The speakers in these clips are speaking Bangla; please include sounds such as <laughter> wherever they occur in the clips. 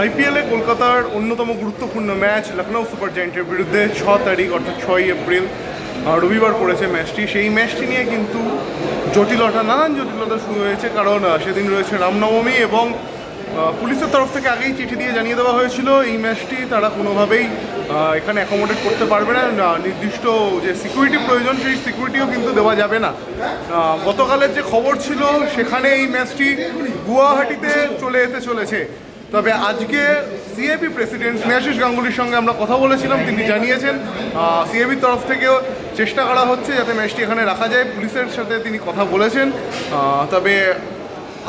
আইপিএলে কলকাতার অন্যতম গুরুত্বপূর্ণ ম্যাচ লখনৌ সুপার জায়েন্টের বিরুদ্ধে ছ তারিখ অর্থাৎ ছয়ই এপ্রিল রবিবার পড়েছে ম্যাচটি। সেই ম্যাচটি নিয়ে কিন্তু জটিলতা নানান জটিলতা শুরু হয়েছে কারণ সেদিন রয়েছে রামনবমী এবং পুলিশের তরফ থেকে আগেই চিঠি দিয়ে জানিয়ে দেওয়া হয়েছিল এই ম্যাচটি তারা কোনোভাবেই এখানে অ্যাকোমোডেট করতে পারবে না, নির্দিষ্ট যে সিকিউরিটি প্রয়োজন সেই সিকিউরিটিও কিন্তু দেওয়া যাবে না। গতকালের যে খবর ছিল সেখানে এই ম্যাচটি গুয়াহাটিতে চলে যেতে চলেছে। তবে আজকে সিএবি প্রেসিডেন্ট স্নেহাশিস গাঙ্গুলির সঙ্গে আমরা কথা বলেছিলাম, তিনি জানিয়েছেন সিএবির তরফ থেকেও চেষ্টা করা হচ্ছে যাতে ম্যাচটি এখানে রাখা যায়। পুলিশের সাথে তিনি কথা বলেছেন তবে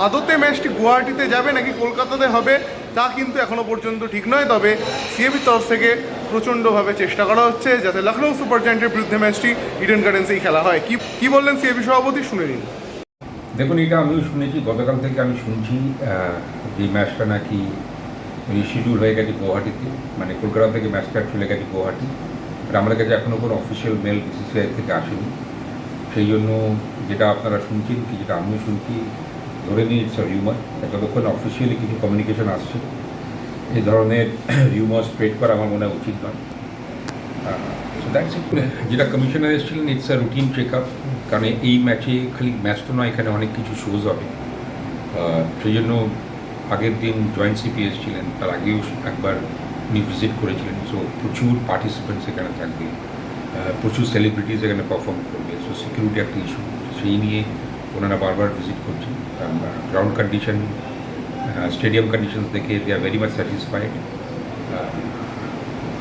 আদতে ম্যাচটি গুয়াহাটিতে যাবে নাকি কলকাতাতে হবে, তা কিন্তু এখনও পর্যন্ত ঠিক নয়। তবে সিএবির তরফ থেকে প্রচণ্ডভাবে চেষ্টা করা হচ্ছে যাতে লখনৌ সুপার জায়েন্টের বিরুদ্ধে ম্যাচটি ইডেন গার্ডেন্সেই খেলা হয়। কি কি বললেন সিএবি সভাপতি? শুনে নিন। দেখুন এটা আমিও শুনেছি গতকাল থেকে আমি শুনছি যে ম্যাচটা নাকি শিডিউল হয়ে গেছে গুয়াহাটিতে মানে কলকাতা থেকে ম্যাচটা চলে গেছে গুয়াহাটি। আর আমাদের কাছে এখনও কোনো অফিসিয়াল মেল বিসিসিআই থেকে আসেনি। সেই জন্য যেটা আপনারা শুনছেন কি যেটা আমিও শুনছি ধরে নিই ইটস রিউমার যতক্ষণ অফিসিয়ালি কিছু কমিউনিকেশন আসছে এই ধরনের <clears throat> রিউমার স্প্রেড করা আমার মনে হয় উচিত নয়। that's যেটা কমিশনার এসেছিলেন it's a routine check up কারণ এই ম্যাচে খালি ম্যাচ তো নয়, এখানে অনেক কিছু শোজ হবে। সেই জন্য আগের দিন জয়েন্ট সিপি এসেছিলেন তার আগেও একবার উনি ভিজিট করেছিলেন। সো প্রচুর পার্টিসিপেন্টস এখানে থাকবে। প্রচুর সেলিব্রিটিস এখানে পারফর্ম করবে। সো সিকিউরিটি একটা ইস্যু সেই নিয়ে ওনারা বারবার ভিজিট করছেন। গ্রাউন্ড কন্ডিশন স্টেডিয়াম কন্ডিশনস দেখে they are very much satisfied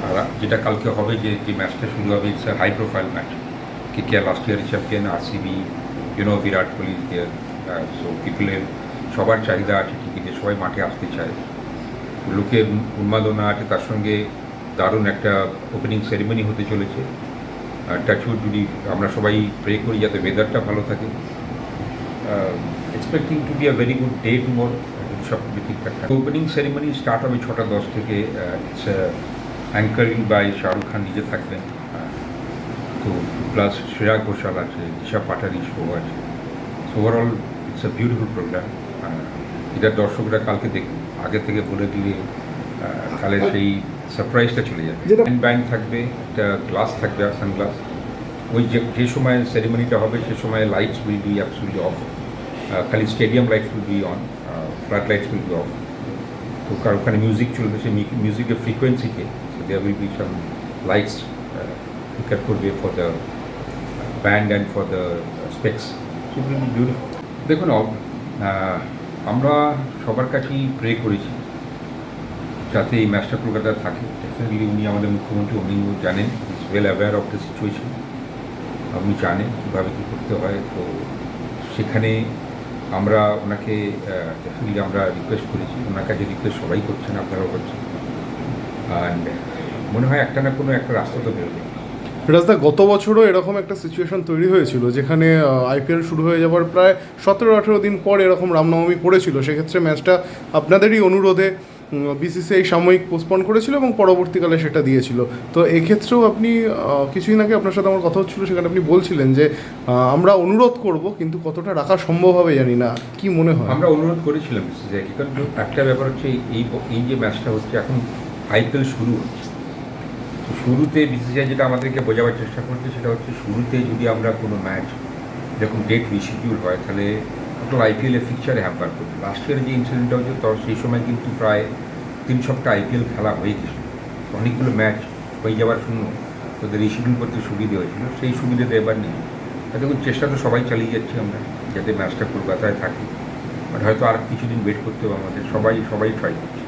আর যেটা কালকে হবে যে যে ম্যাচটা শুরু হবে it's high profile match K K last year champion R CB you know Virat Kohli there so পিপলের সবার চাহিদা আছে যে সবাই মাঠে আসতে চায়। লোকের উন্মাদনা আছে, তার সঙ্গে দারুণ একটা ওপেনিং সেরিমনি হতে চলেছে। আর টাচউড যদি আমরা সবাই প্রে করি যাতে ওয়েদারটা ভালো থাকে। Expecting to be a very good day tomorrow সব ওপেনিং সেরিমনি স্টার্ট হবে ছটা দশ থেকে it's anchoring by Shahrukh Khan নিজে থাকবেন। তো প্লাস শ্রেয়া ঘোষাল আছে দিশা পাটারি শো আছে। So overall it's a beautiful programme এটা দর্শকরা কালকে দেখুন আগে থেকে বলে দিলে তাহলে সেই সারপ্রাইজটা চলে যাবে। ব্যান্ড থাকবে একটা গ্লাস থাকবে সানগ্লাস ওই যে যে সময় সেরিমনিটা হবে সে সময় lights will be absolutely off খালি stadium lights will be on flood lights will be off তো কার ওখানে মিউজিক চলবে সেই মিউজিকের ফ্রিকোয়েন্সিতে there will be some lights করবে for the band and for the specs will be beautiful দেখুন আমরা সবার কাছেই প্রে করেছি যাতে এই ম্যাচটা কলকাতায় থাকে। ডেফিনেটলি উনি আমাদের মুখ্যমন্ত্রী উনিও জানেন is well aware of the situation উনি জানেন কীভাবে কী করতে হয় তো সেখানে আমরা ওনাকে ডেফিনেটলি আমরা রিকোয়েস্ট করেছি। ওনার কাছে রিকোয়েস্ট সবাই করছেন আপনারাও করছেন। অ্যান্ড মনে হয় একটা না কোনো একটা রাস্তা তো বেরোবে। রাজদা গত বছরও এরকম একটা সিচুয়েশন তৈরি হয়েছিল যেখানে আইপিএল শুরু হয়ে যাওয়ার প্রায় সতেরো, আঠেরো দিন পর এরকম রামনবমী পড়েছিল সেক্ষেত্রে ম্যাচটা আপনাদেরই অনুরোধে বিসিসিআই সাময়িক পোস্টপন করেছিল এবং পরবর্তীকালে সেটা দিয়েছিল। তো এক্ষেত্রেও আপনি কিছুদিন আগে আপনার সাথে আমার কথা হচ্ছিল, সেখানে আপনি বলছিলেন যে আমরা অনুরোধ করব, কিন্তু কতটা রাখা সম্ভব হবে জানি না। কি মনে হয়? আমরা অনুরোধ করেছিলাম একটা ব্যাপার হচ্ছে, এই এই যে ম্যাচটা হচ্ছে, এখন আইপিএল শুরু হচ্ছে। শুরুতে বিসিসিআই যেটা আমাদেরকে বোঝাবার চেষ্টা করছে সেটা হচ্ছে শুরুতে যদি আমরা কোনো ম্যাচ যখন ডেট রিশিডিউল হয়, তাহলে টোটাল আইপিএলের ফিকচারে হ্যাম্পার করবে। লাস্ট ইয়ারে যে ইনসিডেন্টটা হচ্ছে তো সেই সময় কিন্তু প্রায় তিন সপ্তাহ আইপিএল খেলা হয়ে গেছিল অনেকগুলো ম্যাচ হয়ে যাওয়ার শূন্য তাদের রিশিডিউল করতে সুবিধে হয়েছিল, সেই সুবিধাটা এবার নেই। দেখুন, চেষ্টা তো সবাই চালিয়ে যাচ্ছি আমরা, যাতে ম্যাচটা কলকাতায় থাকি। বাট হয়তো আর কিছুদিন ওয়েট করতে হবে আমাদের, সবাই সবাই ট্রাই করছে।